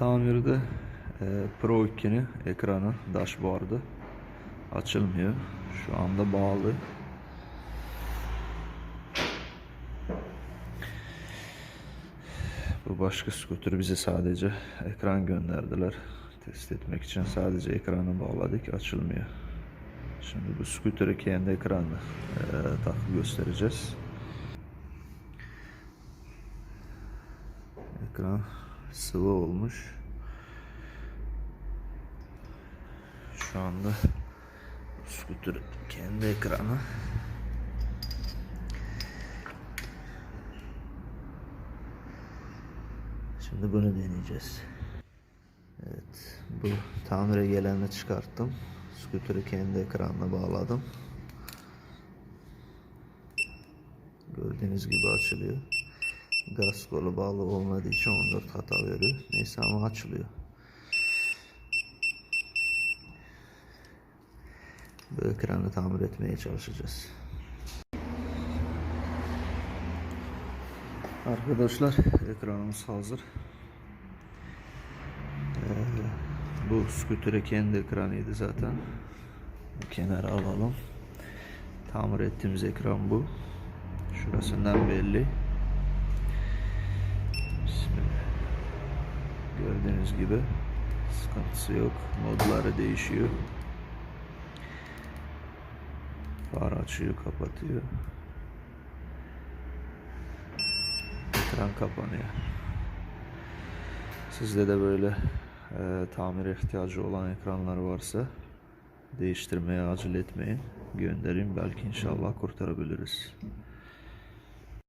tamirde e, Pro 2'nin ekranı, dashboard'ı açılmıyor. Şu anda bağlı. Bu başka scooter bize sadece ekran gönderdiler. Test etmek için sadece ekranı bağladık açılmıyor. Şimdi bu scooter'ı kendi ekranı e, takıp göstereceğiz. Ekran sıvı olmuş. Şu anda scooter kendi ekranı. Şimdi bunu deneyeceğiz. Evet, bu tamire geleni çıkarttım. Scooter'ı kendi ekranına bağladım. Gördüğünüz gibi açılıyor. Gaz kolu bağlı olmadığı için 14 hata veriyor. Neyse ama açılıyor. Bu ekranı tamir etmeye çalışacağız. Arkadaşlar ekranımız hazır. Ee, bu scooter'ı kendi ekranıydı zaten. Bu kenara alalım. Tamir ettiğimiz ekran bu. Şurasından belli. Gördüğünüz gibi sıkıntısı yok. Modları değişiyor. Far açıyor, kapatıyor. Ekran kapanıyor. Sizde de böyle e, tamire ihtiyacı olan ekranlar varsa değiştirmeye acele etmeyin. Gönderin belki inşallah kurtarabiliriz.